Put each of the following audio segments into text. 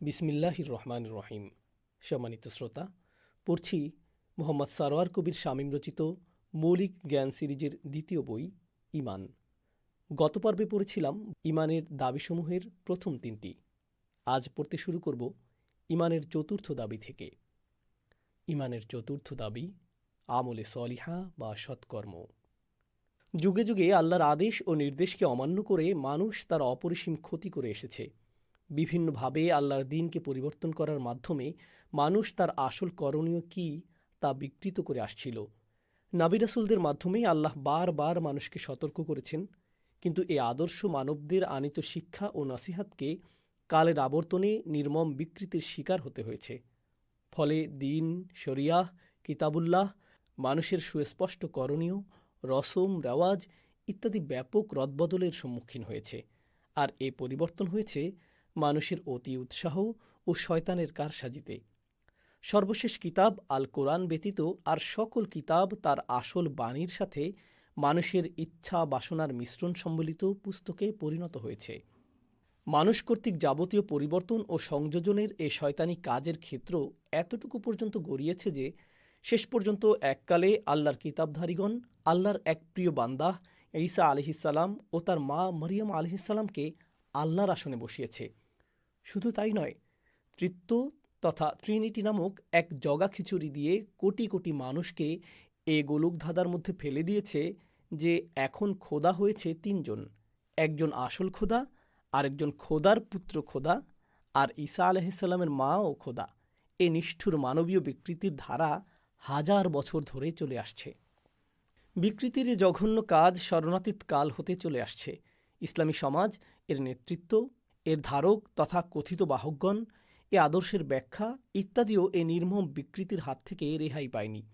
বিসমিল্লাহির রহমান রহিম। সম্মানিত শ্রোতা, পড়ছি মোহাম্মদ সারোয়ার কবির শামীম রচিত মৌলিক জ্ঞান সিরিজের দ্বিতীয় বই, ইমান। গত পর্বে পড়েছিলাম ইমানের দাবিসমূহের প্রথম তিনটি। আজ পড়তে শুরু করব ইমানের চতুর্থ দাবি থেকে। ইমানের চতুর্থ দাবি, আমলে সলিহা বা সৎকর্ম। যুগে যুগে আল্লাহর আদেশ ও নির্দেশকে অমান্য করে মানুষ তার অপরিসীম ক্ষতি করে এসেছে। বিভিন্নভাবে আল্লাহর দিনকে পরিবর্তন করার মাধ্যমে মানুষ তার আসল করণীয় কি তা বিকৃত করে আসছিল। নাবিরাসুলদের মাধ্যমে আল্লাহ বারবার মানুষকে সতর্ক করেছেন, কিন্তু এ আদর্শ মানবদের আনিত শিক্ষা ও নসিহাতকে কালের আবর্তনে নির্মম বিকৃতির শিকার হতে হয়েছে। ফলে দিন, শরিয়াহ, কিতাবুল্লাহ, মানুষের সুস্পষ্ট করণীয়, রসম, রেওয়াজ ইত্যাদি ব্যাপক রদবদলের সম্মুখীন হয়েছে। আর এ পরিবর্তন হয়েছে মানুষের অতি উৎসাহ ও শয়তানের কারসাজিতে। সর্বশেষ কিতাব আল কোরআন ব্যতীত আর সকল কিতাব তার আসল বাণীর সাথে মানুষের ইচ্ছা বাসনার মিশ্রণ সম্বলিত পুস্তকে পরিণত হয়েছে। মানুষ কর্তৃক যাবতীয় পরিবর্তন ও সংযোজনের এ শয়তানি কাজের ক্ষেত্র এতটুকু পর্যন্ত গড়িয়েছে যে, শেষ পর্যন্ত এককালে আল্লাহর কিতাবধারীগণ, আল্লাহর এক প্রিয় বান্দাহ ঈসা আলহিসাল্লাম ও তার মা মরিয়ম আলহিসাল্লামকে আল্লাহর আসনে বসিয়েছে। শুধু তাই নয়, তৃত্ব তথা ট্রিনিটি নামক এক জগা খিচুড়ি দিয়ে কোটি কোটি মানুষকে এ গোলকধাঁধার মধ্যে ফেলে দিয়েছে যে এখন খোদা হয়েছে তিনজন, একজন আসল খোদা, আরেকজন খোদার পুত্র খোদা, আর ঈসা আলহিসাল্লামের মা ও খোদা। এ নিষ্ঠুর মানবীয় বিকৃতির ধারা হাজার বছর ধরে চলে আসছে। বিকৃতির জঘন্য কাজ শরণাতীত কাল হতে চলে আসছে। ইসলামী সমাজ এর নেতৃত্ব এর ধারক তথা কথিত বাহকগণ, এ আদর্শের ব্যাখ্যা ইত্যাদিও এ নির্মম বিকৃতির হাত থেকে রেহাই পায়নি।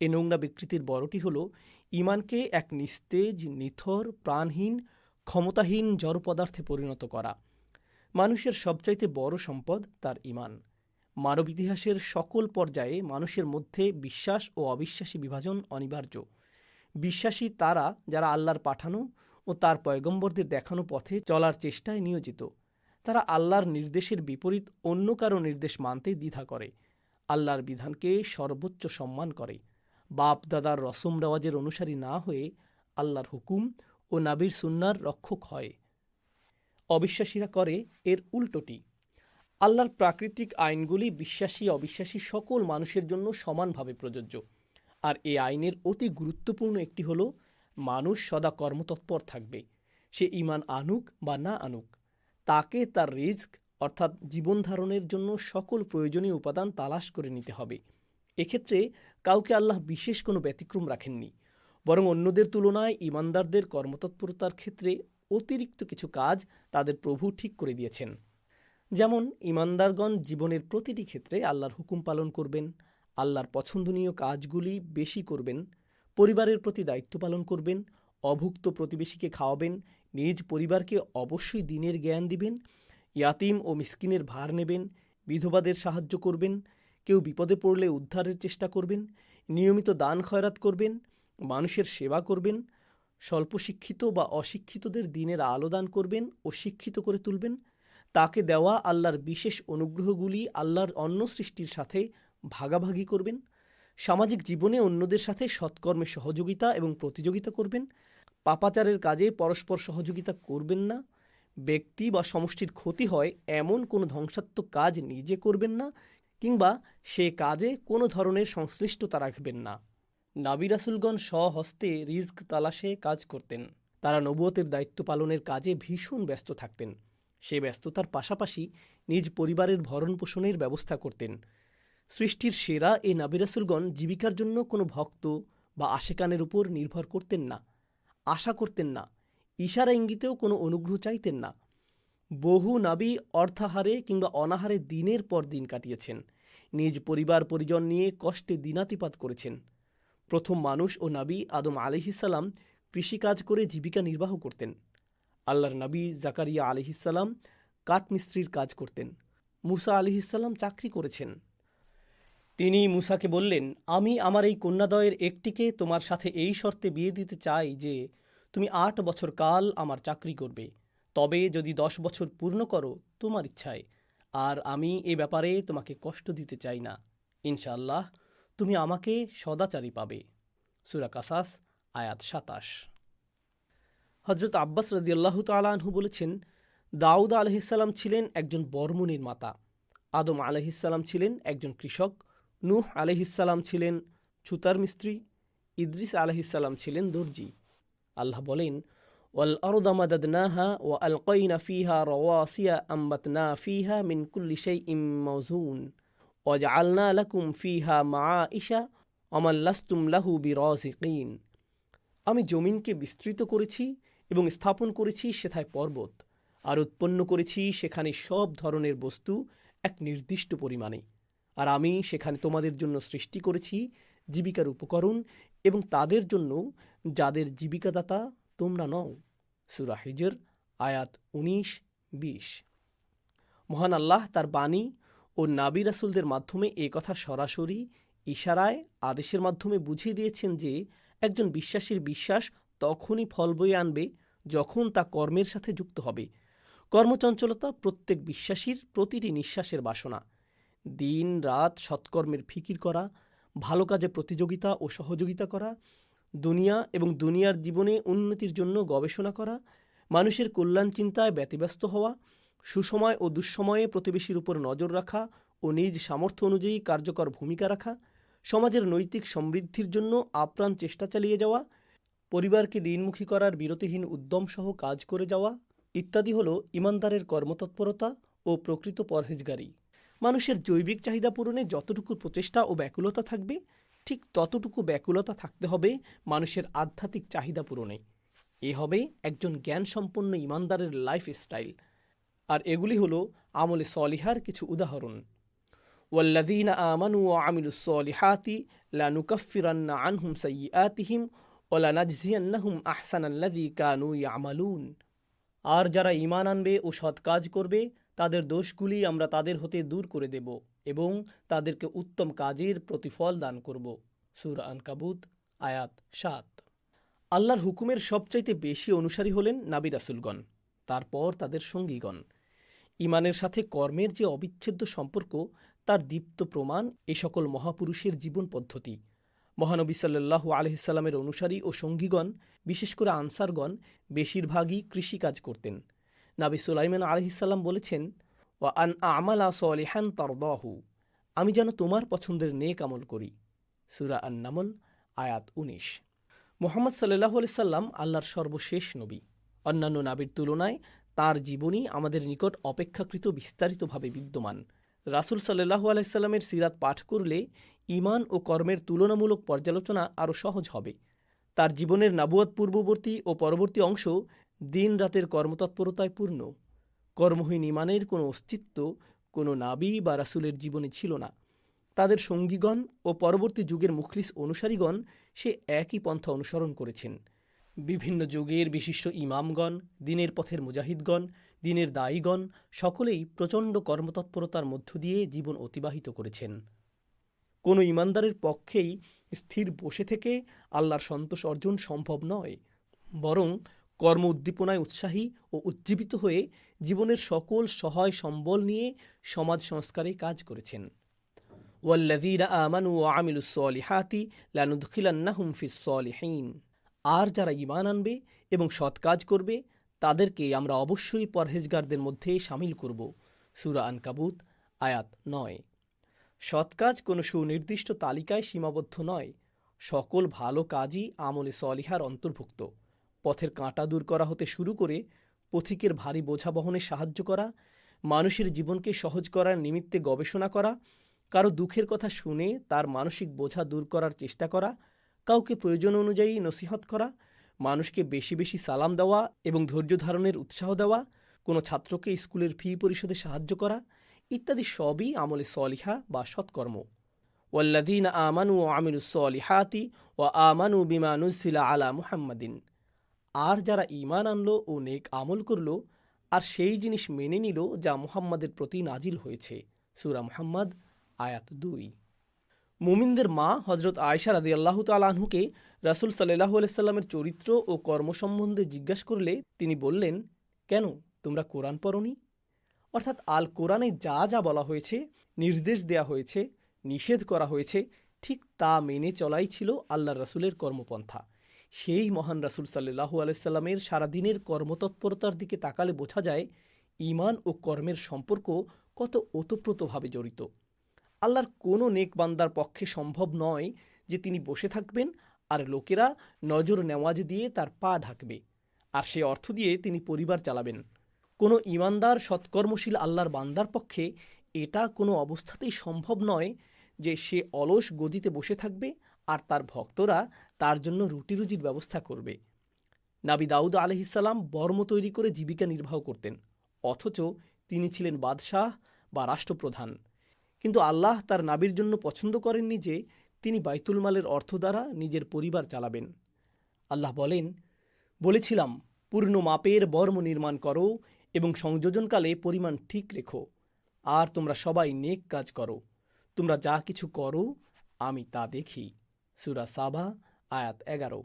এ নোংরা বিকৃতির বড়টি হল, ইমানকে এক নিস্তেজ, নিথর, প্রাণহীন, ক্ষমতাহীন জড় পদার্থে পরিণত করা। মানুষের সবচাইতে বড় সম্পদ তার ইমান। মানব ইতিহাসের সকল পর্যায়ে মানুষের মধ্যে বিশ্বাস ও অবিশ্বাসী বিভাজন অনিবার্য। বিশ্বাসী তারা যারা আল্লাহর পাঠানো ও তার পয়গম্বরদের দেখানো পথে চলার চেষ্টায় নিয়োজিত। তারা আল্লাহর নির্দেশের বিপরীত অন্য কারও নির্দেশ মানতে দ্বিধা করে। আল্লাহর বিধানকে সর্বোচ্চ সম্মান করে। বাপ দাদার রসম রেওয়াজের অনুসারী না হয়ে আল্লাহর হুকুম ও নাবির সুন্নার রক্ষক হয়। অবিশ্বাসীরা করে এর উল্টোটি। আল্লাহর প্রাকৃতিক আইনগুলি বিশ্বাসী অবিশ্বাসী সকল মানুষের জন্য সমানভাবে প্রযোজ্য। আর এই আইনের অতি গুরুত্বপূর্ণ একটি হল, মানুষ সদা কর্মতৎপর থাকবে। সে ইমান আনুক বা না আনুক তাকে তার রিস্ক, অর্থাৎ জীবন ধারণের জন্য সকল প্রয়োজনীয় উপাদান তালাশ করে নিতে হবে। এক্ষেত্রে কাউকে আল্লাহ বিশেষ কোনো ব্যতিক্রম রাখেননি, বরং অন্যদের তুলনায় ইমানদারদের কর্মতৎপরতার ক্ষেত্রে অতিরিক্ত কিছু কাজ তাদের প্রভু ঠিক করে দিয়েছেন। যেমন, ইমানদারগণ জীবনের প্রতিটি ক্ষেত্রে আল্লাহর হুকুম পালন করবেন, আল্লাহর পছন্দনীয় কাজগুলি বেশি করবেন, পরিবারের প্রতি দায়িত্ব পালন করবেন, অভুক্ত প্রতিবেশীকে খাওয়াবেন নিজ পরিবারকে অবশ্যই দিনের জ্ঞান দিবেন, ইয়াতিম ও মিসকিনের ভার নেবেন, বিধবাদের সাহায্য করবেন, কেউ বিপদে পড়লে উদ্ধারের চেষ্টা করবেন, নিয়মিত দান খয়রাত করবেন, মানুষের সেবা করবেন, স্বল্প শিক্ষিত বা অশিক্ষিতদের দিনের আলো দান করবেন ও শিক্ষিত করে তুলবেন, তাকে দেওয়া আল্লাহর বিশেষ অনুগ্রহগুলি আল্লাহর অন্য সৃষ্টির সাথে ভাগাভাগি করবেন, সামাজিক জীবনে অন্যদের সাথে সৎকর্মে সহযোগিতা এবং প্রতিযোগিতা করবেন পাপাচারের কাজে পরস্পর সহযোগিতা করবেন না। ব্যক্তি বা সমষ্টির ক্ষতি হয় এমন কোনো ধ্বংসাত্মক কাজ নিজে করবেন না কিংবা সে কাজে কোনো ধরনের সংশ্লিষ্টতা রাখবেন না। নাবিরাসুলগণ স্বহস্তে রিস্ক তালাশে কাজ করতেন। তারা নবুয়তের দায়িত্ব পালনের কাজে ভীষণ ব্যস্ত থাকতেন। সে ব্যস্ততার পাশাপাশি নিজ পরিবারের ভরণ পোষণের ব্যবস্থা করতেন। সৃষ্টির সেরা এই নাবিরাসুলগণ জীবিকার জন্য কোনো ভক্ত বা আশেকানের উপর নির্ভর করতেন না। আশা করতেন না, ইশারা ইঙ্গিতেও কোনো অনুগ্রহ চাইতেন না। বহু নাবি অর্থাহারে কিংবা অনাহারে দিনের পর দিন কাটিয়েছেন, নিজ পরিবার পরিজন নিয়ে কষ্টে দিনাতিপাত করেছেন। প্রথম মানুষ ও নাবি আদম আলিহিসাল্লাম কৃষিকাজ করে জীবিকা নির্বাহ করতেন। আল্লাহর নবী জাকারিয়া আলিহিসাল্লাম কাঠমিস্ত্রির কাজ করতেন। মুসা আলিহিসাল্লাম চাকরি করেছেন। তিনি মুসাকে বললেন, আমি আমার এই কন্যাদয়ের একটিকে তোমার সাথে এই শর্তে বিয়ে দিতে চাই যে তুমি আট বছর কাল আমার চাকরি করবে। তবে যদি দশ বছর পূর্ণ করো, তোমার ইচ্ছায়। আর আমি এ ব্যাপারে তোমাকে কষ্ট দিতে চাই না। ইনশাল্লাহ তুমি আমাকে সদাচারী পাবে। সুরা কাসাস, আয়াত সাতাশ। হজরত আব্বাস রদিয়াল্লাহ তালাহু বলেছেন, দাউদ আলহিসাল্লাম ছিলেন একজন বর্মণের মাতা আদম আলহিসাল্লাম ছিলেন একজন কৃষক। নূহ আলহিসাল্লাম ছিলেন ছুতার মিস্ত্রি। ইদ্রিস আলহিসাল্লাম ছিলেন দর্জি। আল্লাহ বলেন, ওয়াল আরদা মাদাদনাহা ওয়া আলকাইনা ফিহা রওয়াসিয়া আম্বাতনা ফিহা মিন কুল্লি শাইইম মাওজুন ওয়াজআলনা লাকুম ফিহা মাআইশা ওয়া লাস্তুম লাহু বিরাজিকিন। আমি জমিনকে বিস্তৃত করেছি এবং স্থাপন করেছি সেথায় পর্বত, আর উৎপন্ন করেছি সেখানে সব ধরনের বস্তু এক নির্দিষ্ট পরিমাণে। আর আমি সেখানে তোমাদের জন্য সৃষ্টি করেছি জীবিকার উপকরণ এবং তাদের জন্য যাদের জীবিকাদাতা তোমরা নও। সুরা হিজর, আয়াত উনিশ, বিশ। মহান আল্লাহ তার বাণী ও নাবি রাসুলদের মাধ্যমে এ কথা সরাসরি ইশারায়, আদেশের মাধ্যমে বুঝিয়ে দিয়েছেন যে, একজন বিশ্বাসীর বিশ্বাস তখনই ফল বয়ে আনবে যখন তা কর্মের সাথে যুক্ত হবে। কর্মচঞ্চলতা প্রত্যেক বিশ্বাসীর প্রতিটি নিঃশ্বাসের বাসনা। দিন, রাত, সৎকর্মের ফিকির করা, ভালো কাজে প্রতিযোগিতা ও সহযোগিতা করা দুনিয়া এবং দুনিয়ার জীবনে উন্নতির জন্য গবেষণা করা, মানুষের কল্যাণ চিন্তায় ব্যতিব্যস্ত হওয়া, সুসময় ও দুঃসময়ে প্রতিবেশীর উপর নজর রাখা ও নিজ সামর্থ্য অনুযায়ী কার্যকর ভূমিকা রাখা, সমাজের নৈতিক সমৃদ্ধির জন্য আপ্রাণ চেষ্টা চালিয়ে যাওয়া, পরিবারকে দিনমুখী করার বিরতিহীন উদ্যমসহ কাজ করে যাওয়া ইত্যাদি হল ইমানদারের কর্মতৎপরতা ও প্রকৃত পরহেজগারি। মানুষের জৈবিক চাহিদা পূরণে যতটুকু প্রচেষ্টা ও ব্যাকুলতা থাকবে ঠিক ততটুকু ব্যাকুলতা থাকতে হবে মানুষের আধ্যাত্মিক চাহিদা পূরণে এ হবে একজন জ্ঞানসম্পন্ন ইমানদারের লাইফ স্টাইল আর এগুলি হলো আমলে সলিহার কিছু উদাহরণ والذين آمنوا وعملوا الصالحات لنكفرن عنهم سيئاتهم ولنجزينهم أحسن الذي كانوا يعملون আর যারা ঈমান আনবে ও সৎ কাজ করবে তাদের দোষগুলি আমরা তাদের হতে দূর করে দেব এবং তাদেরকে উত্তম কাজের প্রতিফল দান করব। সুর আনকাবুত, আয়াত সাত। আল্লাহর হুকুমের সবচাইতে বেশি অনুসারী হলেন নাবি রাসুলগণ, তারপর তাদের সঙ্গীগণ। ইমানের সাথে কর্মের যে অবিচ্ছেদ্য সম্পর্ক, তার দীপ্ত প্রমাণ এ সকল মহাপুরুষের জীবন পদ্ধতি। মহানবী সাল্লাল্লাহু আলহিসাল্লামের অনুসারী ও সঙ্গীগণ, বিশেষ করে আনসারগণ, বেশিরভাগই কৃষিকাজ করতেন। নাবি সুলাইমান আলহিসাল্লাম বলেছেন ও আন আমালা সলিহান তরদাহু, আমি যেন তোমার পছন্দের নেক আমল করি। সুরা আন্নামল, আয়াত উনিশ। মোহাম্মদ সাল্লাহ সাল্লাম আল্লাহর সর্বশেষ নবী। অন্যান্য নাবির তুলনায় তার জীবনী আমাদের নিকট অপেক্ষাকৃত বিস্তারিতভাবে বিদ্যমান। রাসুল সাল্লাহু আলাইসাল্লামের সিরাত পাঠ করলে ইমান ও কর্মের তুলনামূলক পর্যালোচনা আরও সহজ হবে। তার জীবনের নাবুয়াত পূর্ববর্তী ও পরবর্তী অংশ দিন রাতের কর্মতৎপরতায় পূর্ণ। কর্মহীন ইমানের কোনো অস্তিত্ব কোনো নাবি বা রাসুলের জীবনে ছিল না। তাদের সঙ্গীগণ ও পরবর্তী যুগের মুখলিস অনুসারীগণ সে একই পন্থা অনুসরণ করেছেন। বিভিন্ন যুগের বিশিষ্ট ইমামগণ, দিনের পথের মুজাহিদগণ, দিনের দায়ীগণ সকলেই প্রচণ্ড কর্মতৎপরতার মধ্য দিয়ে জীবন অতিবাহিত করেছেন। কোনো ইমানদারের পক্ষেই স্থির বসে থেকে আল্লাহর সন্তোষ অর্জন সম্ভব নয়, বরং কর্ম উদ্দীপনায় উৎসাহী ও উজ্জীবিত হয়ে জীবনের সকল সহায় সম্বল নিয়ে সমাজ সংস্কারে কাজ করেছেন। আর যারা ঈমান আনবে এবং সৎ কাজ করবে, তাদেরকে আমরা অবশ্যই পরহেজগারদের মধ্যে সামিল করব। সুরা আনকাবুত, আয়াত নয়। সৎ কাজ কোনো সুনির্দিষ্ট তালিকায় সীমাবদ্ধ নয়। সকল ভালো কাজই আমলে সলিহার অন্তর্ভুক্ত। পথের কাঁটা দূর করা হতে শুরু করে পথিকের ভারী বোঝা বহনে সাহায্য করা, মানুষের জীবনকে সহজ করার নিমিত্তে গবেষণা করা, কারও দুঃখের কথা শুনে তার মানসিক বোঝা দূর করার চেষ্টা করা, কাউকে প্রয়োজন অনুযায়ী নসিহত করা, মানুষকে বেশি বেশি সালাম দেওয়া এবং ধৈর্য ধারণের উৎসাহ দেওয়া, কোনো ছাত্রকে স্কুলের ফি পরিশোধে সাহায্য করা ইত্যাদি সবই আমলে সলিহা বা সৎকর্ম। ওয়াল্লাদিন আমানু ও আমিনুস সলিহাতি ও আমানু বিমানুসিলা আলা মুহাম্মাদিন। আর যারা ঈমান আনলো ও নেক আমল করল, আর সেই জিনিস মেনে নিল যা মুহাম্মাদের প্রতি নাজিল হয়েছে। সুরা মুহাম্মদ, আয়াত দুই। মুমিনদের মা হজরত আয়সা রাদি আল্লাহ তালাহুকে রাসুল সাল্লাহ আলাইসাল্লামের চরিত্র ও কর্ম সম্বন্ধে জিজ্ঞাসা করলে তিনি বললেন, কেন? তোমরা কোরআন পড়নি? অর্থাৎ আল কোরআনে যা যা বলা হয়েছে, নির্দেশ দেয়া হয়েছে, নিষেধ করা হয়েছে, ঠিক তা মেনে চলাই ছিল আল্লাহ রাসুলের কর্মপন্থা। সেই মহান রাসুল সাল্লাহু আলাইসাল্লামের সারাদিনের কর্মতৎপরতার দিকে তাকালে বোঝা যায় ইমান ও কর্মের সম্পর্ক কত ওতপ্রোতভাবে জড়িত। আল্লাহর কোনো নেক বান্দার পক্ষে সম্ভব নয় যে তিনি বসে থাকবেন আর লোকেরা নজর নেওয়াজ দিয়ে তার পা ঢাকবে, আর সে অর্থ দিয়ে তিনি পরিবার চালাবেন। কোনো ইমানদার সৎকর্মশীল আল্লাহর বান্দার পক্ষে এটা কোনো অবস্থাতেই সম্ভব নয় যে সে অলস গদিতে বসে থাকবে আর তার ভক্তরা তার জন্য রুটি রুজির ব্যবস্থা করবে। নাবি দাউদ আলহিসাল্লাম বর্ম তৈরি করে জীবিকা নির্বাহ করতেন, অথচ তিনি ছিলেন বাদশাহ বা রাষ্ট্রপ্রধান। কিন্তু আল্লাহ তার নাবির জন্য পছন্দ করেননি যে তিনি বাইতুল মালের অর্থ দ্বারা নিজের পরিবার চালাবেন। আল্লাহ বলেন, বলেছিলাম, পূর্ণ মাপের বর্ম নির্মাণ করো এবং সংযোজনকালে পরিমাণ ঠিক রেখো, আর তোমরা সবাই নেক কাজ করো। তোমরা যা কিছু করো, আমি তা দেখি। সুরা সাভা আয়াত এগারো।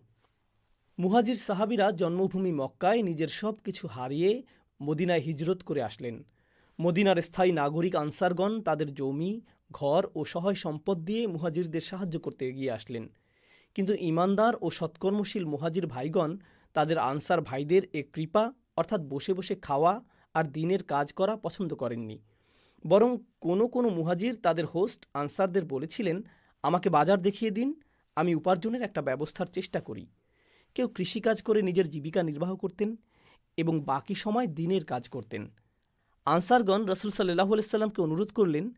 মুহাজির সাহাবিরা জন্মভূমি মক্কায় নিজের সব কিছু হারিয়ে মদিনায় হিজরত করে আসলেন। মদিনার স্থায়ী নাগরিক আনসারগণ তাদের জমি, ঘর ও সহায় সম্পদ দিয়ে মুহাজিরদের সাহায্য করতে এগিয়ে আসলেন। কিন্তু ইমানদার ও সৎকর্মশীল মুহাজির ভাইগণ তাদের আনসার ভাইদের এ কৃপা, অর্থাৎ বসে বসে খাওয়া আর দিনের কাজ করা পছন্দ করেননি। বরং কোনো কোনো মুহাজির তাদের হোস্ট, আনসারদের বলেছিলেন, আমাকে বাজার দেখিয়ে দিন আমি উপার্জনের একটা ব্যবস্থার চেষ্টা করি। কেউ কৃষিকাজ করে নিজের জীবিকা নির্বাহ করতেন এবং বাকি সময় দিনের কাজ করতেন। আনসারগণ রসুল সাল্লাহ সাল্লামকে অনুরোধ করলেন,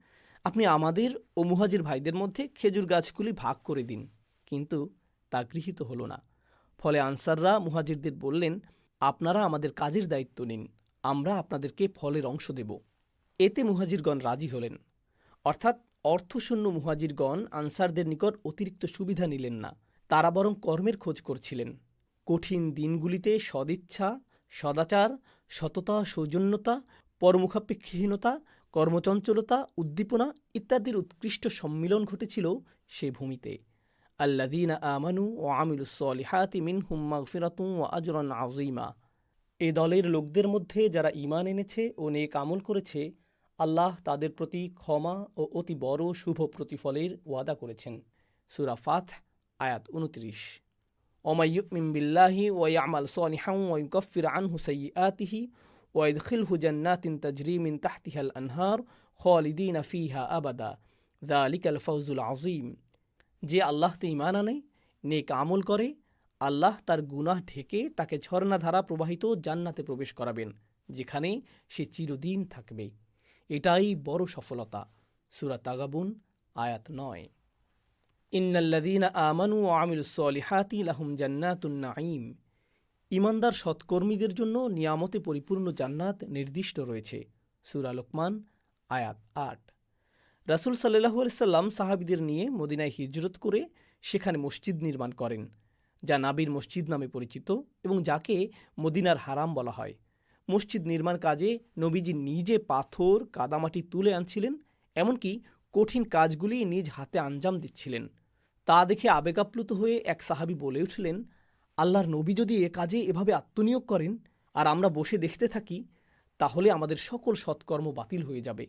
আপনি আমাদের ও মুহাজির ভাইদের মধ্যে খেজুর গাছগুলি ভাগ করে দিন। কিন্তু তা গৃহীত হলো না। ফলে আনসাররা মুহাজিরদের বললেন, আপনারা আমাদের কাজের দায়িত্ব নিন, আমরা আপনাদেরকে ফলের অংশ দেব। এতে মুহাজিরগণ রাজি হলেন। অর্থাৎ অর্থশূন্য মুহাজিরগণ আনসারদের নিকট অতিরিক্ত সুবিধা নিলেন না। তারা বরং কর্মের খোঁজ করছিলেন। কঠিন দিনগুলিতে সদিচ্ছা, সদাচার, সততা, সৌজন্যতা, পরমুখাপেক্ষীহীনতা, কর্মচঞ্চলতা, উদ্দীপনা ইত্যাদির উৎকৃষ্ট সম্মিলন ঘটেছিল সে ভূমিতে। আল্লাদিনা আমানু ও আমিলুসলিহাতি মিন হুম্মা ফিরাতু ও আজরন আজিমা এ দলের লোকদের মধ্যে যারা ঈমান এনেছে ও নেক আমল করেছে আল্লাহ তাদের প্রতি ক্ষমা ও অতি বড় শুভ প্রতিফলের ওয়াদা করেছেন। সুরাফাত আয়াত উনত্রিশ ওমাইয়ুমিনবিল্লাহি ওয়াইয়ামাল আতিহি ওয়ুকফির আনহু সৈয়াতিহি ওয়াইদখিলহু জান্নাতিন তাজরিমিন তাহতিহাল আনহার খালিদিন আফিহা আবাদা। আল ফৌজুল আজিম যে আল্লাহ তে ইমান আনে, নেক আমল করে, আল্লাহ তার গুনাহ ঢেকে তাকে ঝর্ণাধারা প্রবাহিত জান্নাতে প্রবেশ করাবেন, যেখানে সে চিরদিন থাকবে। এটাই বড় সফলতা। সুরা তাগাবুন, আয়াত নয়। ইন্নাল্লাদিনা আমানু ও আমিলুসলিহাতি লাহুম জান্নাতুন নাঈম। ইমানদার সৎকর্মীদের জন্য নিয়ামতে পরিপূর্ণ জান্নাত নির্দিষ্ট রয়েছে। সুরা লোকমান, আয়াত আট। রাসুল সাল্লাহু সাল্লাম সাহাবিদের নিয়ে মদিনায় হিজরত করে সেখানে মসজিদ নির্মাণ করেন, যা নাবির মসজিদ নামে পরিচিত এবং যাকে মদিনার হারাম বলা হয়। মসজিদ নির্মাণ কাজে নবীজি নিজে পাথর, কাদামাটি তুলে আনছিলেন, এমনকি কঠিন কাজগুলি নিজ হাতে আঞ্জাম দিচ্ছিলেন। তা দেখে আবেগাপ্লুত হয়ে এক সাহাবি বলে উঠলেন, আল্লাহর নবী যদি এ কাজে এভাবে আত্মনিয়োগ করেন আর আমরা বসে দেখতে থাকি, তাহলে আমাদের সকল সৎকর্ম বাতিল হয়ে যাবে।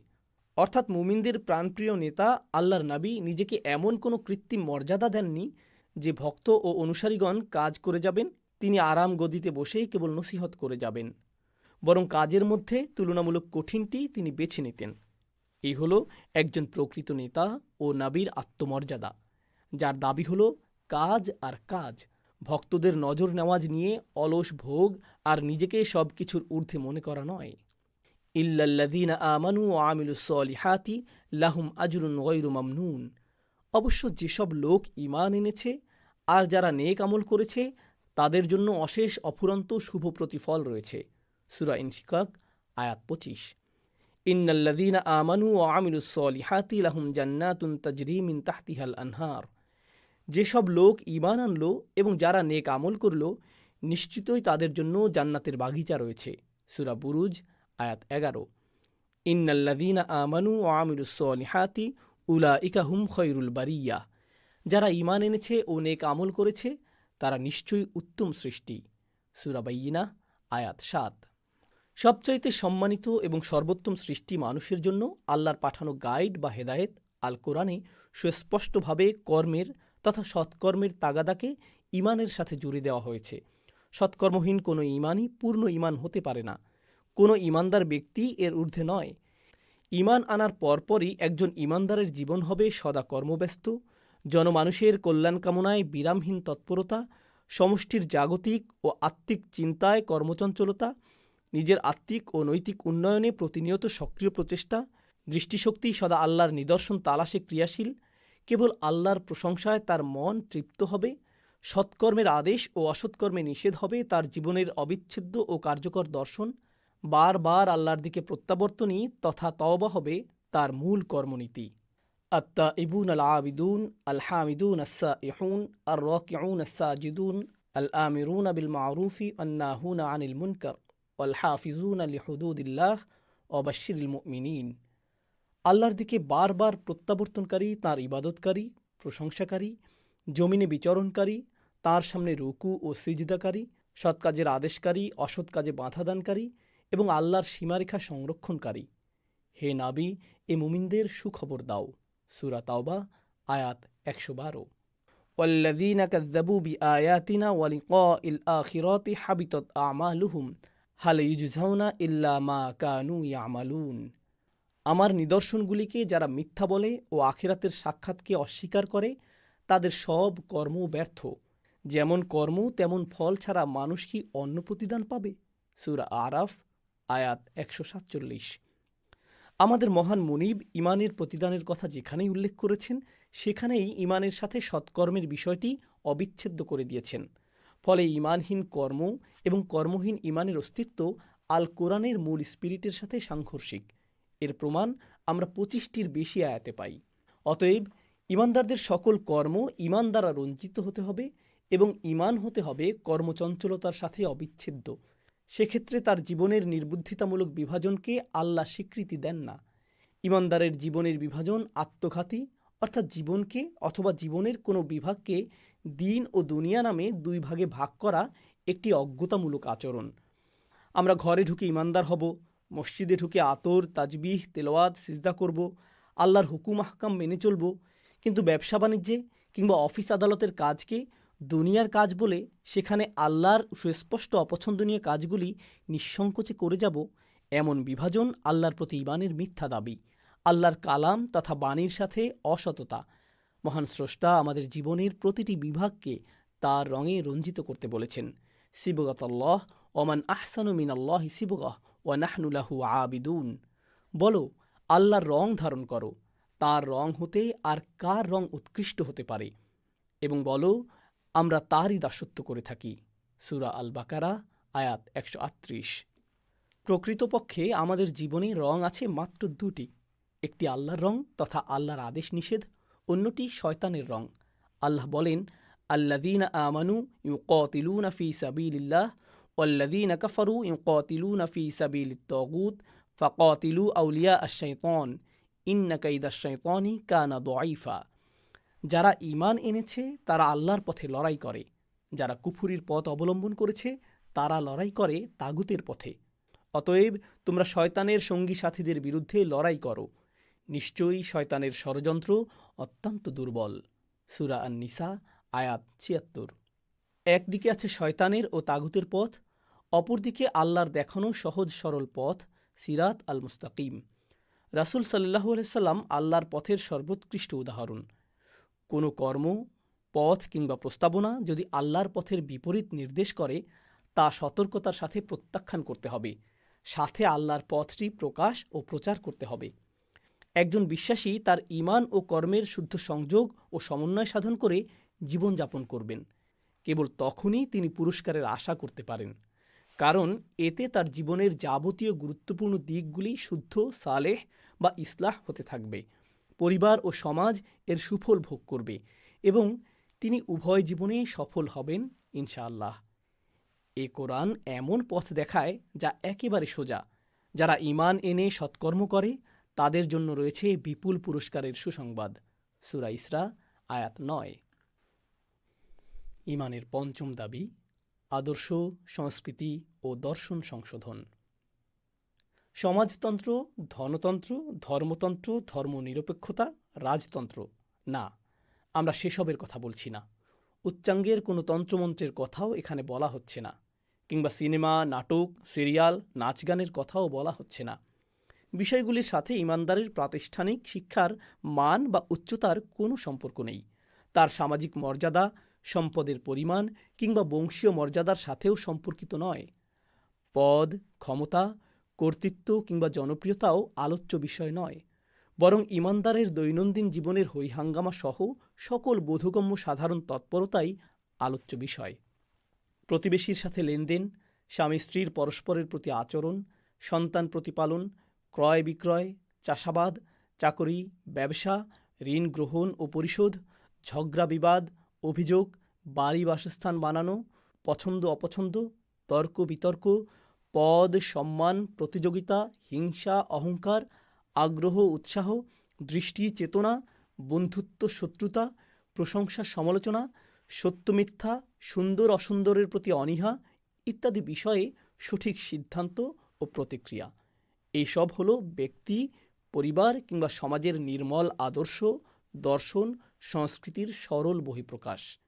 অর্থাৎ মুমিনদের প্রাণপ্রিয় নেতা আল্লাহর নাবী নিজেকে এমন কোনো কৃত্রিম মর্যাদা দেননি যে ভক্ত ও অনুসারীগণ কাজ করে যাবেন, তিনি আরাম গদিতে বসেই কেবল নসিহত করে যাবেন। বরং কাজের মধ্যে তুলনামূলক কঠিনটি তিনি বেছে নিতেন। এই হল একজন প্রকৃত নেতা ও নাবির আত্মমর্যাদা, যার দাবি হল কাজ আর কাজ, ভক্তদের নজর নেওয়াজ নিয়ে অলস ভোগ আর নিজেকে সব কিছুর ঊর্ধ্বে মনে করা নয়। ইল্লাল্লাদিনা আমানু আমিলুসলিহাতি লাহুম আজরুন গৈরু মামনুন। অবশ্য যেসব লোক ইমান এনেছে আর যারা নেক আমল করেছে, তাদের জন্য অশেষ অফুরন্ত শুভ প্রতিফল রয়েছে। সুরা ইনশিকাক, আয়াত পঁচিশ। ইন্নাল্লাদিনা আমানু ও আমিলুসলিহাতি লাহুম জান্নাতুন তাজরিমিন তাহতিহাল আনহার। যেসব লোক ইমান আনলো এবং যারা নেক আমল করল, নিশ্চিতই তাদের জন্য জান্নাতের বাগিচা রয়েছে। সুরা বুরুজ, আয়াত এগারো। ইন্নাল্লাদিনা আমানু ও আমিরুসলিহাতি উলা ইকাহুম খৈরুল বারিয়া। যারা ইমান এনেছে ও নেক আমল করেছে, তারা নিশ্চয়ই উত্তম সৃষ্টি। সুরাবাইনা আয়াত সাত। সবচাইতে সম্মানিত এবং সর্বোত্তম সৃষ্টি মানুষের জন্য আল্লাহর পাঠানো গাইড বা হেদায়েত আল কোরআনে সুস্পষ্টভাবে কর্মের তথা সৎকর্মের তাগাদাকে ইমানের সাথে জুড়ে দেওয়া হয়েছে। সৎকর্মহীন কোনো ইমানই পূর্ণ ইমান হতে পারে না। কোনো ইমানদার ব্যক্তি এর ঊর্ধ্বে নয়। ইমান আনার পরপরই একজন ইমানদারের জীবন হবে সদা কর্মব্যস্ত, জনমানুষের কল্যাণ কামনায় বিরামহীন তৎপরতা, সমষ্টির জাগতিক ও আত্মিক চিন্তায় কর্মচঞ্চলতা নিজের আত্মিক ও নৈতিক উন্নয়নে প্রতিনিয়ত সক্রিয় প্রচেষ্টা, দৃষ্টিশক্তি সদা আল্লাহর নিদর্শন তালাশে ক্রিয়াশীল, কেবল আল্লাহর প্রশংসায় তার মন তৃপ্ত হবে, সৎকর্মের আদেশ ও অসৎকর্মে নিষেধ হবে, তার জীবনের অবিচ্ছেদ্য ও কার্যকর দর্শন, বারবার আল্লাহর দিকে প্রত্যাবর্তনই তথা তওবা হবে তার মূল কর্মনীতি। আত্মা ইবুন আল আবিদুন আল হামিদুন আসা ইহুন আর রকিউন আসা জিদুন আল আমিরুন আবিল মারুফি আন্নাহুন আনিল মুনকার المنكر والحافظون لحدود الله وبشر المؤمنين আল্লাহর দিকে বারবার প্রত্যাবর্তনকারী তার ইবাদতকারী প্রশংসাকারী জমিনে বিচরণকারী তার সামনে রুকু ও সিজদাকারী সৎ কাজের আদেশকারী অসৎ কাজে বাধাদানকারী এবং আল্লাহর সীমারেখা সংরক্ষণকারী হে নাবি এ মুমিনদের সুখবর দাও সুরা তাওবা আয়াত একশো বারো والذين كذبوا بآياتنا ولقاء الآخرات حبطت أعمالهم হালে ইউজাউনা ইল্লা মা কানু ইয়ামালুন। আমার নিদর্শনগুলিকে যারা মিথ্যা বলে ও আখিরাতের সাক্ষাৎকে অস্বীকার করে, তাদের সব কর্ম ব্যর্থ। যেমন কর্ম, তেমন ফল ছাড়া মানুষ কি অন্য প্রতিদান পাবে? সুরা আরাফ, আয়াত একশো সাতচল্লিশ। আমাদের মহান মনিব ইমানের প্রতিদানের কথা যেখানেই উল্লেখ করেছেন, সেখানেই ইমানের সাথে সৎকর্মের বিষয়টি অবিচ্ছেদ্য করে দিয়েছেন। ফলে ইমানহীন কর্ম এবং কর্মহীন ইমানের অস্তিত্ব আল কোরআনের মূল স্পিরিটের সাথে সাংঘর্ষিক। এর প্রমাণ আমরা পঁচিশটির বেশি আয়াতে পাই। অতএব, ইমানদারদের সকল কর্ম ইমান দ্বারা রঞ্জিত হতে হবে এবং ইমান হতে হবে কর্মচঞ্চলতার সাথে অবিচ্ছেদ্য। সেক্ষেত্রে তার জীবনের নির্বুদ্ধিতামূলক বিভাজনকে আল্লাহ স্বীকৃতি দেন না। ইমানদারের জীবনের বিভাজন আত্মঘাতী, অর্থাৎ জীবনকে অথবা জীবনের কোনো বিভাগকে দিন ও দুনিয়া নামে দুই ভাগে ভাগ করা একটি অজ্ঞতামূলক আচরণ। আমরা ঘরে ঢুকে ইমানদার হব, মসজিদে ঢুকে আতর, তাজবিহ তেলোয়াত সিজদা করব, আল্লাহর হুকুম, আহকাম মেনে চলব, কিন্তু ব্যবসা বাণিজ্যে কিংবা অফিস আদালতের কাজকে দুনিয়ার কাজ বলে সেখানে আল্লাহর সুস্পষ্ট অপছন্দনীয় কাজগুলি নিঃসংকোচে করে যাব, এমন বিভাজন আল্লাহর প্রতি ইমানের মিথ্যা দাবি, আল্লাহর কালাম তথা বাণীর সাথে অসততা। মহান স্রষ্টা আমাদের জীবনের প্রতিটি বিভাগকে তার রঙে রঞ্জিত করতে বলেছেন। সিবগত আল্লাহ ওমান আহসানু মিন আল্লাহ সিবগাহ ও নাহনুলাহু আবিদুন। বলো, আল্লাহর রং ধারণ করো, তার রং হতে আর কার রং উৎকৃষ্ট হতে পারে? এবং বলো, আমরা তারই দাসত্ব করে থাকি। সুরা আল বাকারা আয়াত একশো আটত্রিশ। প্রকৃতপক্ষে আমাদের জীবনে রং আছে মাত্র দুটি, একটি আল্লাহর রং তথা আল্লাহর আদেশ নিষেধ অন্যটি শয়তানের রং আল্লাহ বলেন আল্লাদিন আমানু ইউকতিলুন ফি সাবিলিল্লাহ والذين كفروا يقاتلون في سبيل الطاغوت فقاتلوا أولياء الشيطان إن كيد الشيطان كان ضعيفا যারা ঈমান এনেছে তারা আল্লাহর পথে লড়াই করে যারা কুফুরির পথ অবলম্বন করেছে তারা লড়াই করে তাগুতের পথে অতএব তোমরা শয়তানের সঙ্গী সাথীদের বিরুদ্ধে লড়াই করো নিশ্চয়ই শয়তানের ষড়যন্ত্র অত্যন্ত দুর্বল। সুরা আন নিসা আয়াত ছিয়াত্তর। একদিকে আছে শয়তানের ও তাগুতের পথ, অপরদিকে আল্লাহর দেখানো সহজ সরল পথ, সিরাত আল মুস্তাকিম রাসুল সাল্লাহ সাল্লাম আল্লাহর পথের সর্বোৎকৃষ্ট উদাহরণ। কোনো কর্ম, পথ কিংবা প্রস্তাবনা যদি আল্লাহর পথের বিপরীত নির্দেশ করে, তা সতর্কতার সাথে প্রত্যাখ্যান করতে হবে। সাথে আল্লাহর পথটি প্রকাশ ও প্রচার করতে হবে। একজন বিশ্বাসী তার ইমান ও কর্মের শুদ্ধ সংযোগ ও সমন্বয় সাধন করে জীবনযাপন করবেন। কেবল তখনই তিনি পুরস্কারের আশা করতে পারেন। কারণ এতে তার জীবনের যাবতীয় গুরুত্বপূর্ণ দিকগুলি শুদ্ধ, সালেহ বা ইসলাহ হতে থাকবে। পরিবার ও সমাজ এর সুফল ভোগ করবে এবং তিনি উভয় জীবনে সফল হবেন, ইনশাআল্লাহ। এ কোরআন এমন পথ দেখায় যা একেবারে সোজা। যারা ইমান এনে সৎকর্ম করে তাদের জন্য রয়েছে বিপুল পুরস্কারের সুসংবাদ। সুরা ইসরা, আয়াত নয়। ইমানের পঞ্চম দাবি, আদর্শ, সংস্কৃতি ও দর্শন সংশোধন। সমাজতন্ত্র, ধনতন্ত্র, ধর্মতন্ত্র, ধর্মনিরপেক্ষতা, রাজতন্ত্র। না, আমরা সেসবের কথা বলছি না। উচ্চাঙ্গের কোনো তন্ত্রমন্ত্রের কথাও এখানে বলা হচ্ছে না। কিংবা সিনেমা, নাটক, সিরিয়াল, নাচ গানের কথাও বলা হচ্ছে না। বিষয়গুলির সাথে ইমানদারের প্রাতিষ্ঠানিক শিক্ষার মান বা উচ্চতার কোনো সম্পর্ক নেই। তার সামাজিক মর্যাদা, সম্পদের পরিমাণ কিংবা বংশীয় মর্যাদার সাথেও সম্পর্কিত নয়। পদ, ক্ষমতা, কর্তৃত্ব কিংবা জনপ্রিয়তাও আলোচ্য বিষয় নয়। বরং ইমানদারের দৈনন্দিন জীবনের হৈহাঙ্গামা সহ সকল বোধগম্য সাধারণ তৎপরতাই আলোচ্য বিষয়। প্রতিবেশীর সাথে লেনদেন স্বামী স্ত্রীর পরস্পরের প্রতি আচরণ, সন্তান প্রতিপালন ক্রয় বিক্রয়, চাষাবাদ, চাকরি, ব্যবসা, ঋণ গ্রহণ ও পরিশোধ, ঝগড়া বিবাদ, অভিযোগ, বাড়ি বাসস্থান বানানো, পছন্দ অপছন্দ, তর্ক বিতর্ক, পদ সম্মান, প্রতিযোগিতা, হিংসা, অহংকার, আগ্রহ, উৎসাহ, দৃষ্টি চেতনা, বন্ধুত্ব শত্রুতা, প্রশংসা সমালোচনা, সত্য মিথ্যা, সুন্দর অসুন্দরের প্রতি অনীহা ইত্যাদি বিষয়ে সঠিক সিদ্ধান্ত ও প্রতিক্রিয়া। এইসব হলো ব্যক্তি, পরিবার কিংবা সমাজের নির্মল আদর্শ, দর্শন, সংস্কৃতির সরল বহিঃপ্রকাশ।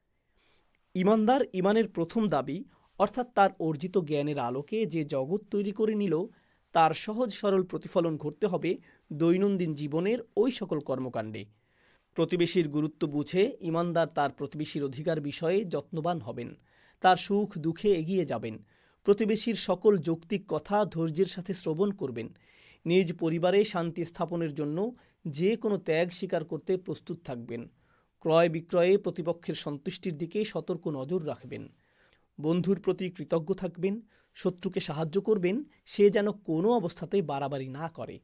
ইমানদার ইমানের প্রথম দাবি, অর্থাৎ তার অর্জিত জ্ঞানের আলোকে যে জগৎ তৈরি করে নিল, তার সহজ সরল প্রতিফলন ঘটতে হবে দৈনন্দিন জীবনের ওই সকল কর্মকাণ্ডে। প্রতিবেশীর গুরুত্ব বুঝে ইমানদার তার প্রতিবেশীর অধিকার বিষয়ে যত্নবান হবেন, তার সুখ দুঃখে এগিয়ে যাবেন। প্রতিবেশীর সকল যৌক্তিক কথা ধৈর্যের সাথে শ্রবণ করবেন। নিজ পরিবারে শান্তি স্থাপনের জন্য যে কোনো ত্যাগ স্বীকার করতে প্রস্তুত থাকবেন। ক্রয় বিক্রয়ে প্রতিপক্ষের সন্তুষ্টির দিকে সতর্ক নজর রাখবেন। বন্ধুর প্রতি কৃতজ্ঞ থাকবেন, শত্রুকে সাহায্য করবেন, সে যেন কোনো অবস্থাতেই বাড়াবাড়ি না করে।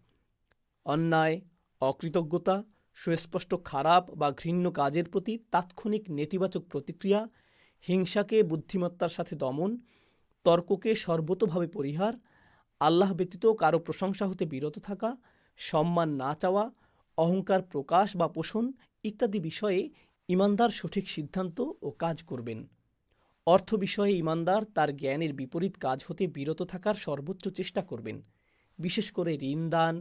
অন্যায়, অকৃতজ্ঞতা, সুস্পষ্ট খারাপ বা ঘৃণ্য কাজের প্রতি তাৎক্ষণিক নেতিবাচক প্রতিক্রিয়া, হিংসাকে বুদ্ধিমত্তার সাথে দমন তর্ককে সর্বতোভাবে পরিহার, আল্লাহ ব্যতীত কারও প্রশংসা হতে বিরত থাকা, সম্মান না চাওয়া, অহংকার প্রকাশ বা পোষণ ইত্যাদি বিষয়ে ইমানদার সঠিক সিদ্ধান্ত ও কাজ করবেন। অর্থ বিষয়ে ইমানদার তার জ্ঞানের বিপরীত কাজ হতে বিরত থাকার সর্বোচ্চ চেষ্টা করবেন। বিশেষ করে ঋণ দান,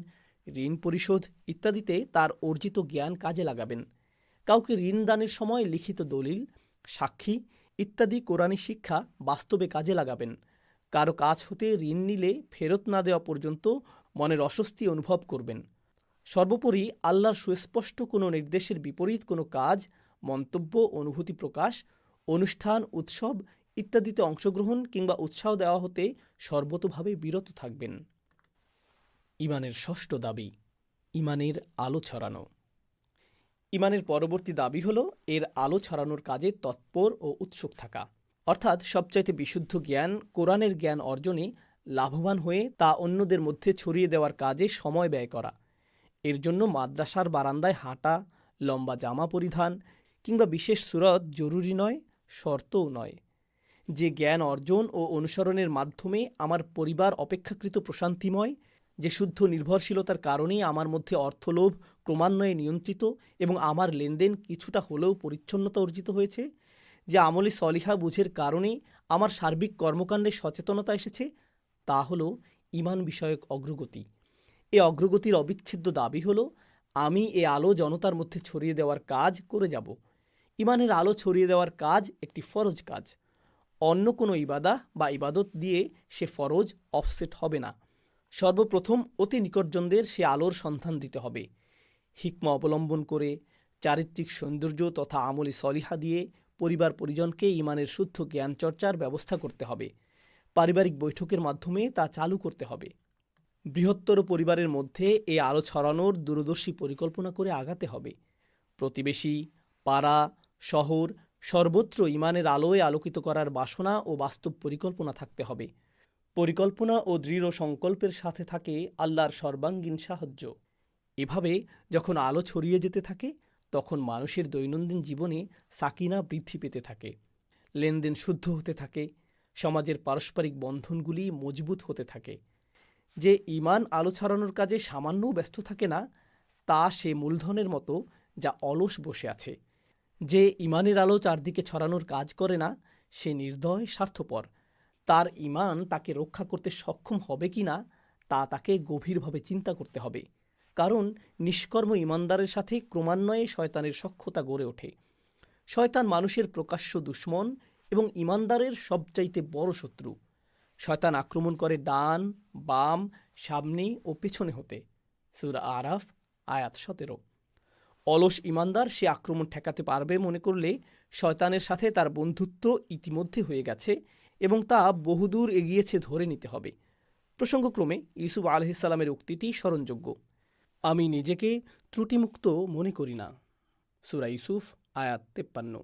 ঋণ পরিশোধ ইত্যাদিতে তার অর্জিত জ্ঞান কাজে লাগাবেন। কাউকে ঋণ দানের সময় লিখিত দলিল, সাক্ষী ইত্যাদি কোরআনী শিক্ষা বাস্তবে কাজে লাগাবেন। কারও কাজ হতে ঋণ নিলে ফেরত না দেওয়া পর্যন্ত মনের অস্বস্তি অনুভব করবেন। সর্বোপরি আল্লাহর সুস্পষ্ট কোনো নির্দেশের বিপরীত কোনো কাজ, মন্তব্য, অনুভূতি প্রকাশ, অনুষ্ঠান, উৎসব ইত্যাদিতে অংশগ্রহণ কিংবা উৎসাহ দেওয়া হতে সর্বতোভাবে বিরত থাকবেন। ইমানের ষষ্ঠ দাবি, ইমানের আলো ছড়ানো। ইমানের পরবর্তী দাবি হল, এর আলো ছড়ানোর কাজে তৎপর ও উৎসুক থাকা। অর্থাৎ সবচাইতে বিশুদ্ধ জ্ঞান, কোরআনের জ্ঞান অর্জনে লাভবান হয়ে তা অন্যদের মধ্যে ছড়িয়ে দেওয়ার কাজে সময় ব্যয় করা। এর জন্য মাদ্রাসার বারান্দায় হাঁটা, লম্বা জামা পরিধান কিংবা বিশেষ সুরত জরুরি নয়, শর্তও নয়। যে জ্ঞান অর্জন ও অনুসরণের মাধ্যমে আমার পরিবার অপেক্ষাকৃত প্রশান্তিময় যে শুদ্ধ নির্ভরশীলতার কারণেই আমার মধ্যে অর্থলোভ ক্রমান্বয়ে নিয়ন্ত্রিত এবং আমার লেনদেন কিছুটা হলেও পরিচ্ছন্নতা অর্জিত হয়েছে, যে আমলি সলিহা বুঝের কারণে আমার সার্বিক কর্মকাণ্ডে সচেতনতা এসেছে, তা হল ইমান বিষয়ক অগ্রগতি। এ অগ্রগতির অবিচ্ছেদ্য দাবি হল, আমি এ আলো জনতার মধ্যে ছড়িয়ে দেওয়ার কাজ করে যাব। ইমানের আলো ছড়িয়ে দেওয়ার কাজ একটি ফরজ কাজ। অন্য কোনো ইবাদা বা ইবাদত দিয়ে সে ফরজ, অফসেট হবে না। সর্বপ্রথম অতি নিকটজনদের সে আলোর সন্ধান দিতে হবে। হিকমা অবলম্বন করে চারিত্রিক সৌন্দর্য তথা আমলি সলিহা দিয়ে পরিবার পরিজনকে ইমানের শুদ্ধ জ্ঞান চর্চার ব্যবস্থা করতে হবে। পারিবারিক বৈঠকের মাধ্যমে তা চালু করতে হবে। বৃহত্তর পরিবারের মধ্যে এ আলো ছড়ানোর দূরদর্শী পরিকল্পনা করে আগাতে হবে। প্রতিবেশী, পাড়া, শহর সর্বত্র ইমানের আলোয় আলোকিত করার বাসনা ও বাস্তব পরিকল্পনা থাকতে হবে। পরিকল্পনা ও দৃঢ় সংকল্পের সাথে থাকে আল্লাহর সর্বাঙ্গীন সাহায্য। এভাবে যখন আলো ছড়িয়ে যেতে থাকে, তখন মানুষের দৈনন্দিন জীবনে সাকিনা বৃদ্ধি পেতে থাকে। লেনদেন শুদ্ধ হতে থাকে, সমাজের পারস্পরিক বন্ধনগুলি মজবুত হতে থাকে। যে ইমান আলো ছড়ানোর কাজে সামান্যও ব্যস্ত থাকে না, তা সে মূলধনের মতো যা অলস বসে আছে। যে ইমানের আলো চারদিকে ছড়ানোর কাজ করে না, সে নির্দয়, স্বার্থপর। তার ইমান তাকে রক্ষা করতে সক্ষম হবে কি না, তা তাকে গভীরভাবে চিন্তা করতে হবে। কারণ নিষ্কর্ম ইমানদারের সাথে ক্রমান্বয়ে শয়তানের সক্ষতা গড়ে ওঠে। শয়তান মানুষের প্রকাশ্য দুশ্মন এবং ইমানদারের সবচাইতে বড় শত্রু। শয়তান আক্রমণ করে ডান, বাম, সামনে ও পেছনে হতে। সুরা আরাফ, আয়াত সতেরো। অলস ইমানদার সে আক্রমণ ঠেকাতে পারবে মনে করলে শয়তানের সাথে তার বন্ধুত্ব ইতিমধ্যে হয়ে গেছে এবং তা বহুদূর এগিয়েছে ধরে নিতে হবে। প্রসঙ্গক্রমে ইউসুফ আলহিসাল্লামের উক্তিটি স্মরণযোগ্য। আমি নিজেকে ত্রুটিমুক্ত মনে করি না। সুরা ইউসুফ, আয়াত তেপ্পান্ন।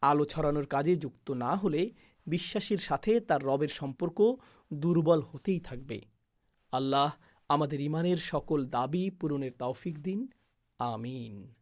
আলো ছড়ানোর কাজে যুক্ত না হলে বিশ্বাসীর সাথে তার রবের সম্পর্ক দুর্বল হতেই থাকবে। আল্লাহ আমাদের ইমানের সকল দাবি পূরণের তৌফিক দিন। আমিন।